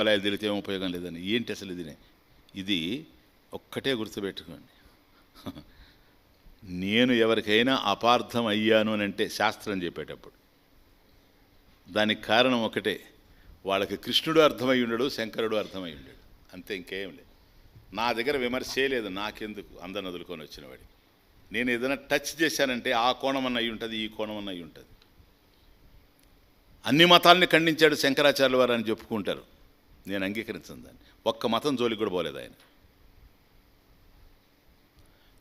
దేవాలయాలు తిరిగితే ఏం ఉపయోగం లేదని. ఏంటి అసలు ఇది? ఇది ఒక్కటే గుర్తుపెట్టుకోండి. నేను ఎవరికైనా అపార్థం అయ్యాను అని అంటే శాస్త్రం చెప్పేటప్పుడు. దానికి కారణం ఒకటే. వాళ్ళకి కృష్ణుడు అర్థమై ఉండడు శంకరుడు అర్థమై ఉండడు. అంతే ఇంకేం లేదు. నా దగ్గర విమర్శే లేదు నాకెందుకు? అందరిని వదులుకొని వచ్చిన వాడి నేను ఏదైనా టచ్ చేశానంటే ఆ కోణం అన్న అయి ఉంటుంది ఈ కోణం అన్న అయి ఉంటుంది. అన్ని మతాల్ని ఖండించాడు శంకరాచార్యుల వారు అని చెప్పుకుంటారు. నేను అంగీకరించను దాన్ని. ఒక్క మతం జోలికి కూడా పోలేదు ఆయన.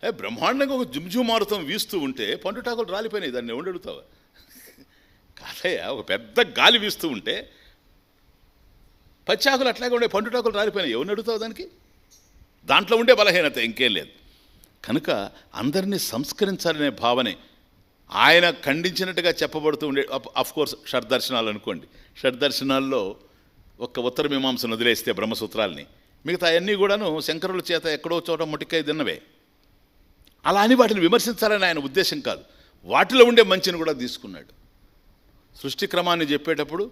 ఏ బ్రహ్మాండంగా ఒక జుమ్జుమారుతం వీస్తూ ఉంటే పండుటాకులు రాలిపోయినాయి దాన్ని ఎవడు అడుగుతావా? కాదయ్యా ఒక పెద్ద గాలి వీస్తూ ఉంటే పచ్చాకులు అట్లాగే ఉండే పండుటాకులు రాలిపోయినాయి ఎవరిని అడుగుతావు దానికి? దాంట్లో ఉండే బలహీనత ఇంకేం లేదు. కనుక అందరినీ సంస్కరించాలనే భావనే ఆయన ఖండించినట్టుగా చెప్పబడుతూ ఉండే అఫ్ కోర్స్ షడ్దర్శనాలు అనుకోండి. షడ్దర్శనాల్లో ఒక్క ఉత్తర మీమాంసను వదిలేస్తే బ్రహ్మసూత్రాల్ని. మిగతా అన్నీ కూడాను శంకరుల చేత ఎక్కడో చోట ముటికాయ తిన్నవే. అలా అని వాటిని విమర్శించాలని ఆయన ఉద్దేశం కాదు. వాటిలో ఉండే మంచిని కూడా తీసుకున్నాడు. సృష్టి క్రమాన్ని చెప్పేటప్పుడు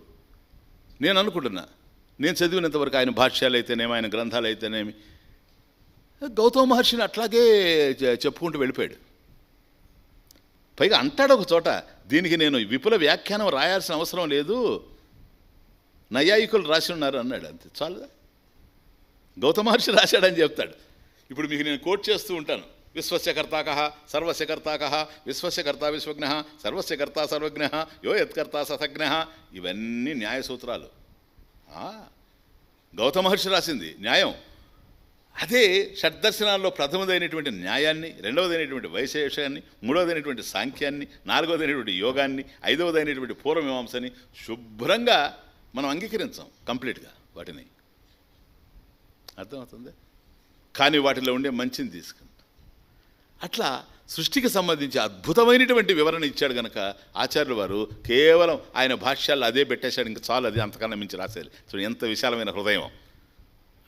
నేను అనుకుంటున్నా నేను చదివినంతవరకు ఆయన భాష్యాలు అయితేనేమి ఆయన గ్రంథాలు అయితేనేమి గౌతమ మహర్షిని అట్లాగే చె- చెప్పుకుంటూ వెళ్ళిపోయాడు. పైగా అంటాడు ఒక చోట దీనికి నేను విపుల వ్యాఖ్యానం రాయాల్సిన అవసరం లేదు నైయాయికులు రాసి ఉన్నారు అన్నాడు అంతే. చాలుదా గౌతమహర్షి రాశాడని చెప్తాడు. ఇప్పుడు మీకు నేను కోట్ చేస్తూ ఉంటాను. విశ్వస్య కర్తాక సర్వస్య విశ్వస్య విశ్వజ్ఞ సర్వస్య సర్వజ్ఞ యో యత్కర్త సతజ్ఞ ఇవన్నీ న్యాయ సూత్రాలు. ఆ, గౌతమ మహర్షి రాసింది న్యాయం. అదే షడ్దర్శనాల్లో ప్రథమదైనటువంటి న్యాయాన్ని రెండవదైనటువంటి వైశేషాన్ని మూడవదైనటువంటి సాంఖ్యాన్ని నాలుగవదైనటువంటి యోగాన్ని ఐదవదైనటువంటి పూర్వమీమాంసని శుభ్రంగా మనం అంగీకరించాం కంప్లీట్గా వాటిని. అర్థమవుతుంది? కానీ వాటిలో ఉండే మంచిని తీసుకుంటాం అట్లా సృష్టికి సంబంధించి అద్భుతమైనటువంటి వివరణ ఇచ్చాడు గనక ఆచార్యులు వారు కేవలం ఆయన భాష్యాల్లో అదే పెట్టేశాడు ఇంకా చాలు అది అంతకన్నా మించి రాసేది చూడు ఎంత విశాలమైన హృదయం.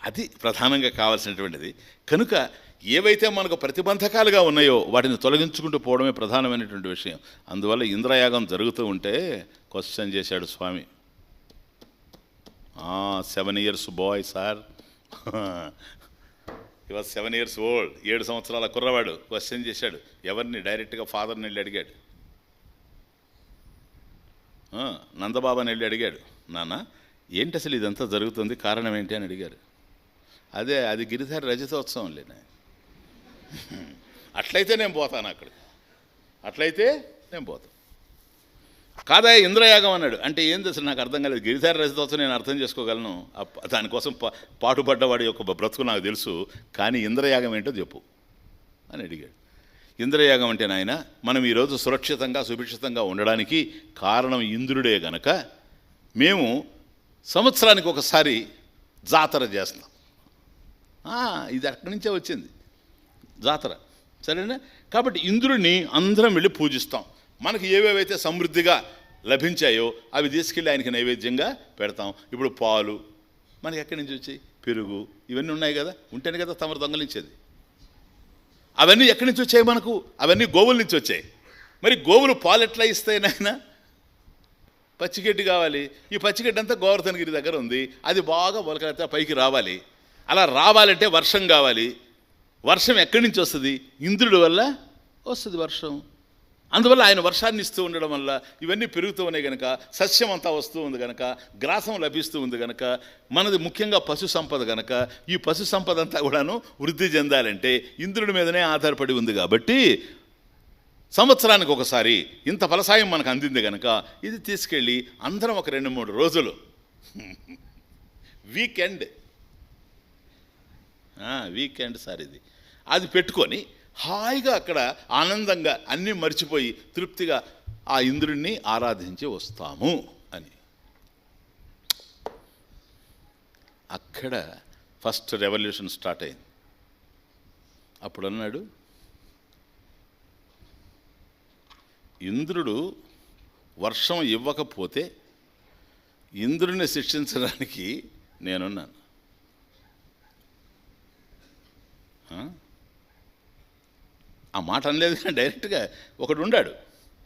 అది ప్రధానంగా కావాల్సినటువంటిది. కనుక ఏవైతే మనకు ప్రతిబంధకాలుగా ఉన్నాయో వాటిని తొలగించుకుంటూ పోవడమే ప్రధానమైనటువంటి విషయం. అందువల్ల ఇంద్రయాగం జరుగుతూ ఉంటే క్వశ్చన్ చేశాడు Swami. Seven years boy sir ఇవాళ సెవెన్ ఇయర్స్ ఓల్డ్ ఏడు సంవత్సరాల కుర్రవాడు. క్వశ్చన్ చేశాడు. ఎవరిని? డైరెక్ట్గా ఫాదర్ని వెళ్ళి అడిగాడు. నందబాబాని వెళ్ళి అడిగాడు. నాన్న ఏంటి అసలు ఇదంతా జరుగుతుంది? కారణం ఏంటి? అని అడిగారు. అదే అది గిరిధారి రజతోత్సవం లేనా అట్లయితే నేను పోతాను అక్కడ. అట్లయితే నేను పోతాను. కాదా ఇంద్రయాగం అన్నాడు. అంటే ఏం తెలుసు నాకు అర్థం కాలేదు. గిరిధారి రజతోత్సవం నేను అర్థం చేసుకోగలను. దానికోసం పా- పాటుపడ్డవాడి యొక్క బ్రతుకు నాకు తెలుసు. కానీ ఇంద్రయాగం ఏంటో చెప్పు అని అడిగాడు. ఇంద్రయాగం అంటే నాయన మనం ఈరోజు సురక్షితంగా సుభిక్షితంగా ఉండడానికి కారణం ఇంద్రుడే గనక మేము సంవత్సరానికి ఒకసారి జాతర చేస్తాం. ఇది అక్కడి నుంచే వచ్చింది జాతర. సరేనా? కాబట్టి ఇంద్రుడిని అందరం వెళ్ళి పూజిస్తాం. మనకి ఏవేవైతే సమృద్ధిగా లభించాయో అవి తీసుకెళ్ళి ఆయనకి నైవేద్యంగా పెడతాం. ఇప్పుడు పాలు మనకి ఎక్కడి నుంచి వచ్చాయి? పెరుగు ఇవన్నీ ఉన్నాయి కదా? ఉంటేనే కదా తమరు దొంగలించేది. అవన్నీ ఎక్కడి నుంచి వచ్చాయి మనకు? అవన్నీ గోవుల నుంచి వచ్చాయి. మరి గోవులు పాలు ఎట్లా ఇస్తాయి నాయన? పచ్చిగడ్డి కావాలి. ఈ పచ్చిగడ్డి అంతా గోవర్ధనగిరి దగ్గర ఉంది. అది బాగా మొలకెత్తా పైకి రావాలి. అలా రావాలంటే వర్షం కావాలి. వర్షం ఎక్కడి నుంచి వస్తుంది? ఇంద్రుడి వల్ల వస్తుంది వర్షం. అందువల్ల ఆయన వర్షాన్ని ఇస్తూ ఉండడం వల్ల ఇవన్నీ పెరుగుతూ ఉన్నాయి కనుక సస్యం అంతా వస్తూ ఉంది కనుక గ్రాసం లభిస్తూ ఉంది కనుక మనది ముఖ్యంగా పశు సంపద కనుక ఈ పశు సంపద అంతా కూడాను వృద్ధి చెందాలంటే ఇంద్రుడి మీదనే ఆధారపడి ఉంది కాబట్టి సంవత్సరానికి ఒకసారి ఇంత ఫలసాయం మనకు అందింది కనుక ఇది తీసుకెళ్ళి అందరం ఒక రెండు మూడు రోజులు వీకెండ్. వీకెండ్ సార్ ఇది. అది పెట్టుకొని హాయిగా అక్కడ ఆనందంగా అన్నీ మర్చిపోయి తృప్తిగా ఆ ఇంద్రుణ్ణి ఆరాధించి వస్తాము అని. అక్కడ ఫస్ట్ రెవల్యూషన్ స్టార్ట్ అయింది. అప్పుడు అన్నాడు ఇంద్రుడు వర్షం ఇవ్వకపోతే ఇంద్రుడిని శిక్షించడానికి నేనున్నాను. ఆ? మాట అనలేదు కానీ డైరెక్ట్గా ఒకడు ఉండాడు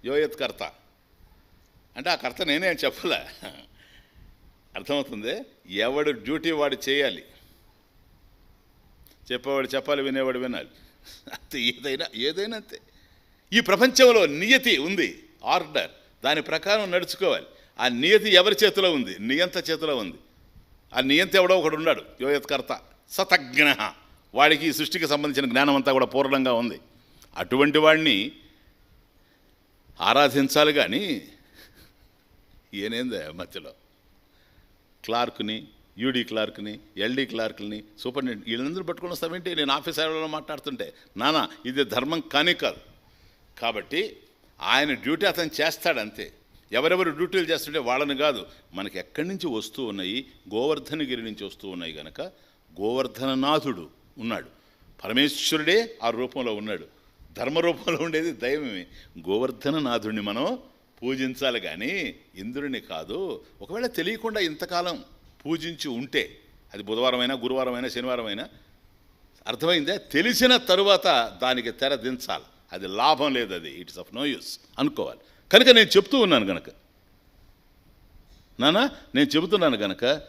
యోయత్ కర్త. అంటే ఆ కర్త నేనే అని చెప్పలే. అర్థమవుతుంది? ఎవడు డ్యూటీ వాడు చేయాలి. చెప్పేవాడు చెప్పాలి వినేవాడు వినాలి. అంతే ఏదైనా ఏదైనా అంతే. ఈ ప్రపంచంలో నియతి ఉంది ఆర్డర్. దాని ప్రకారం నడుచుకోవాలి. ఆ నియతి ఎవరి చేతిలో ఉంది? నియంత చేతిలో ఉంది. ఆ నియంత ఎవడో ఒకడు ఉన్నాడు యోయత్కర్త సతజ్ఞ. వాడికి ఈ సృష్టికి సంబంధించిన జ్ఞానం అంతా కూడా పూర్ణంగా ఉంది. అటువంటి వాడిని ఆరాధించాలి కానీ ఏనేందా మధ్యలో? క్లార్క్ని యూడీ క్లార్క్ని ఎల్డీ క్లార్క్ని సూపరింటెండెంట్ వీళ్ళందరూ పట్టుకున్న వస్తామేంటి నేను ఆఫీస్ అవర్లో మాట్లాడుతుంటే నానా ఇది ధర్మం కానీ కాదు. కాబట్టి ఆయన డ్యూటీ అతను చేస్తాడు అంతే ఎవరెవరు డ్యూటీలు చేస్తుంటే వాళ్ళని కాదు మనకి ఎక్కడి నుంచి వస్తూ ఉన్నాయి? గోవర్ధనగిరి నుంచి వస్తూ ఉన్నాయి కనుక గోవర్ధననాథుడు ఉన్నాడు. పరమేశ్వరుడే ఆ రూపంలో ఉన్నాడు. ధర్మ రూపంలో ఉండేది దైవమే గోవర్ధననాథుడిని మనం పూజించాలి కానీ ఇంద్రుడిని కాదు. ఒకవేళ తెలియకుండా ఇంతకాలం పూజించి ఉంటే అది బుధవారం అయినా శనివారమైనా శనివారం అయినా అర్థమైందే? తెలిసిన తరువాత దానికి తెర దించాలి. అది లాభం లేదు అది. ఇట్స్ ఆఫ్ నో యూస్ అనుకోవాలి. కనుక నేను చెప్తూ ఉన్నాను కనుక నానా నేను చెబుతున్నాను కనుక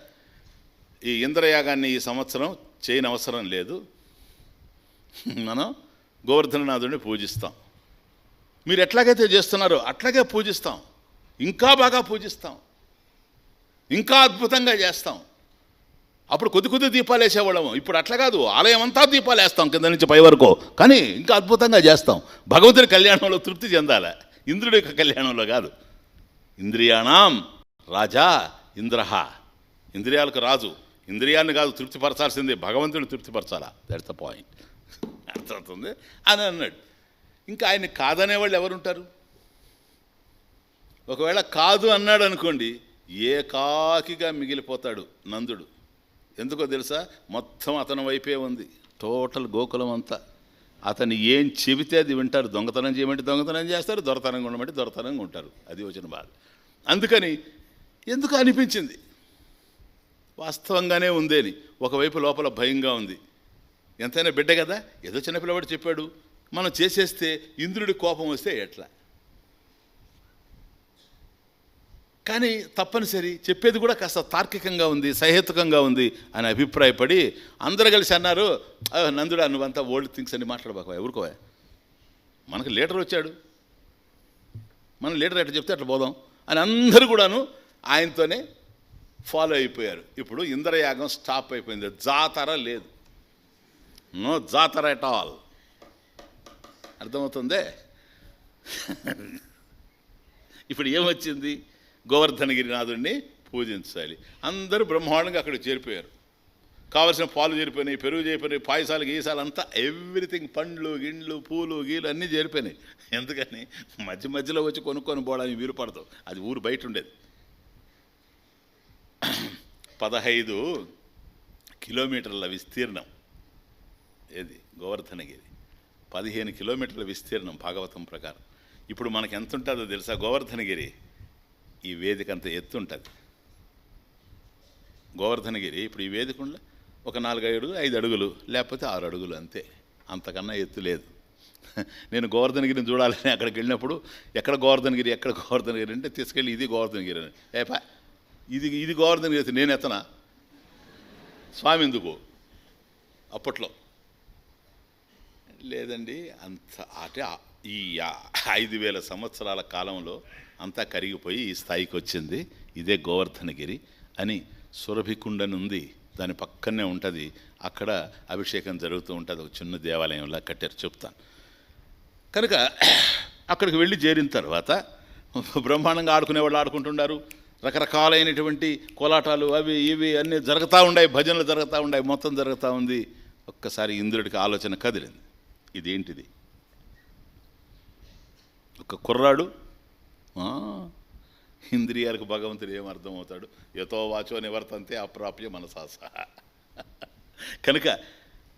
ఈ ఇంద్రయాగాన్ని ఈ సంవత్సరం చేయని అవసరం లేదు. మనం గోవర్ధననాథుడిని పూజిస్తాం. మీరు ఎట్లాగైతే చేస్తున్నారో అట్లాగే పూజిస్తాం. ఇంకా బాగా పూజిస్తాం. ఇంకా అద్భుతంగా చేస్తాం. అప్పుడు కొద్ది కొద్ది దీపాలు వేసేవాళ్ళము. ఇప్పుడు అట్లా కాదు. ఆలయం అంతా దీపాలు వేస్తాం కింద నుంచి పై వరకు. కానీ ఇంకా అద్భుతంగా చేస్తాం. భగవంతుడి కళ్యాణంలో తృప్తి చెందాలి? ఇంద్రుడి యొక్క కళ్యాణంలో కాదు. ఇంద్రియాణం రాజా ఇంద్రహ. ఇంద్రియాలకు రాజు. ఇంద్రియాన్ని కాదు తృప్తిపరచాల్సింది భగవంతుడిని తృప్తిపరచాలా? దట్స్ ద పాయింట్ అర్థమవుతుంది? అని అన్నాడు. ఇంకా ఆయన కాదనే వాళ్ళు ఎవరుంటారు? ఒకవేళ కాదు అన్నాడు అనుకోండి ఏకాకిగా మిగిలిపోతాడు నందుడు. ఎందుకో తెలుసా? మొత్తం అతని వైపే ఉంది. టోటల్ గోకులం అంతా. అతను ఏం చెబితే అది వింటారు. దొంగతనం చేయమంటే దొంగతనం చేస్తారు దొరతనంగా ఉండమంటే దొరతనంగా ఉంటారు. అది వచ్చిన బాధ. అందుకని ఎందుకు అనిపించింది? వాస్తవంగానే ఉందేని. ఒకవైపు లోపల భయంగా ఉంది. ఎంతైనా బిడ్డ కదా? ఏదో చిన్నపిల్లవాడు చెప్పాడు. మనం చేసేస్తే ఇంద్రుడి కోపం వస్తే ఎట్లా? కానీ తప్పనిసరి చెప్పేది కూడా కాస్త తార్కికంగా ఉంది సహేతుకంగా ఉంది అని అభిప్రాయపడి అందరూ కలిసి అన్నారు నందుడు నందుడా నువ్వంతా ఓల్డ్ థింగ్స్ అని మాట్లాడబాక ఎవరికో మనకు లీడర్ వచ్చాడు. మన లీడర్ ఎట్లా చెప్తే అట్లా పోదాం. అని అందరూ కూడాను ఆయనతోనే ఫాలో అయిపోయారు. ఇప్పుడు ఇంద్రయాగం స్టాప్ అయిపోయింది. జాతర లేదు. నో జాతర ఎట్ ఆల్. అర్థమవుతుందే? ఇప్పుడు ఏమొచ్చింది? గోవర్ధనగిరినాథుడిని పూజించాలి. అందరూ బ్రహ్మాండంగా అక్కడ చేరిపోయారు. కావలసిన పాలు చేరిపోయినాయి పెరుగు చేరిపోయినాయి పాయసాలు గీసాలు అంతా ఎవ్రీథింగ్ పండ్లు గిండ్లు పూలు గీలు అన్నీ చేరిపోయినాయి. ఎందుకని? మధ్య మధ్యలో వచ్చి కొనుక్కొని పోవడానికి వీలు పడతాం అది ఊరు బయట ఉండేది. పదహైదు కిలోమీటర్ల విస్తీర్ణం. ఏది? గోవర్ధనగిరి. పదిహేను కిలోమీటర్ల విస్తీర్ణం భాగవతం ప్రకారం. ఇప్పుడు మనకు ఎంత ఉంటుందో తెలుసా? గోవర్ధనగిరి. ఈ వేదిక అంత ఎత్తు ఉంటుంది గోవర్ధనగిరి ఇప్పుడు ఈ వేదిక ఒక నాలుగు అడుగులు ఐదు అడుగులు లేకపోతే ఆరు అడుగులు అంతే. అంతకన్నా ఎత్తు లేదు. నేను గోవర్ధనగిరిని చూడాలని అక్కడికి వెళ్ళినప్పుడు ఎక్కడ గోవర్ధనగిరి ఎక్కడ గోవర్ధనగిరి అంటే తీసుకెళ్ళి ఇది గోవర్ధనగిరి అని. ఏపా ఇది ఇది గోవర్ధనగిరి నేను ఎత్తనా? స్వామి ఎందుకు? అప్పట్లో. లేదండి అంత అంటే ఈ ఐదు వేల సంవత్సరాల కాలంలో అంతా కరిగిపోయి ఈ స్థాయికి వచ్చింది. ఇదే గోవర్ధనగిరి అని సురభికుండని ఉంది దాని పక్కనే ఉంటుంది. అక్కడ అభిషేకం జరుగుతూ ఉంటుంది. ఒక చిన్న దేవాలయంలా కట్టారు. చెప్తాను. కనుక అక్కడికి వెళ్ళి చేరిన తర్వాత బ్రహ్మాండంగా ఆడుకునే వాళ్ళు ఆడుకుంటున్నారు రకరకాలైనటువంటి కోలాటాలు అవి ఇవి అన్నీ జరుగుతూ ఉన్నాయి భజనలు జరుగుతూ ఉన్నాయి మొత్తం జరుగుతూ ఉంది. ఒక్కసారి ఇంద్రుడికి ఆలోచన కదిలింది. ఇదేంటిది? ఒక కుర్రాడు ఇంద్రియాలకు భగవంతుడు ఏమర్థమవుతాడు యతో వాచో నివర్తంతే అప్రాప్య మనసాస. కనుక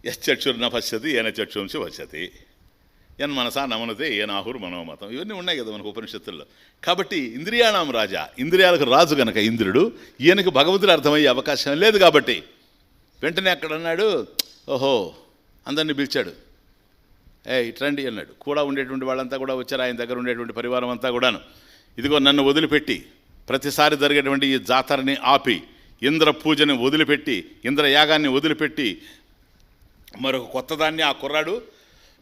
యశ్చక్షుర్న పశ్యతి ఏన చక్షుంసి పశ్యతి ఎన్ మనసా నమనతే ఏనాహుర్ మనోమతం. ఇవన్నీ ఉన్నాయి కదా మనకు ఉపనిషత్తుల్లో. కాబట్టి ఇంద్రియాణం రాజా. ఇంద్రియాలకు రాజు గనక ఇంద్రుడు ఈయనకు భగవంతుడు అర్థమయ్యే అవకాశం లేదు కాబట్టి వెంటనే అక్కడ అన్నాడు ఓహో అందరినీ పిలిచాడు. ఏ ఇట్రండి అన్నాడు. కూడా ఉండేటువంటి వాళ్ళంతా కూడా వచ్చారు. ఆయన దగ్గర ఉండేటువంటి పరివారం అంతా కూడాను. ఇదిగో నన్ను వదిలిపెట్టి ప్రతిసారి జరిగేటువంటి ఈ జాతరని ఆపి ఇంద్ర పూజని వదిలిపెట్టి ఇంద్ర యాగాన్ని వదిలిపెట్టి మరొక కొత్తదాన్ని ఆ కుర్రాడు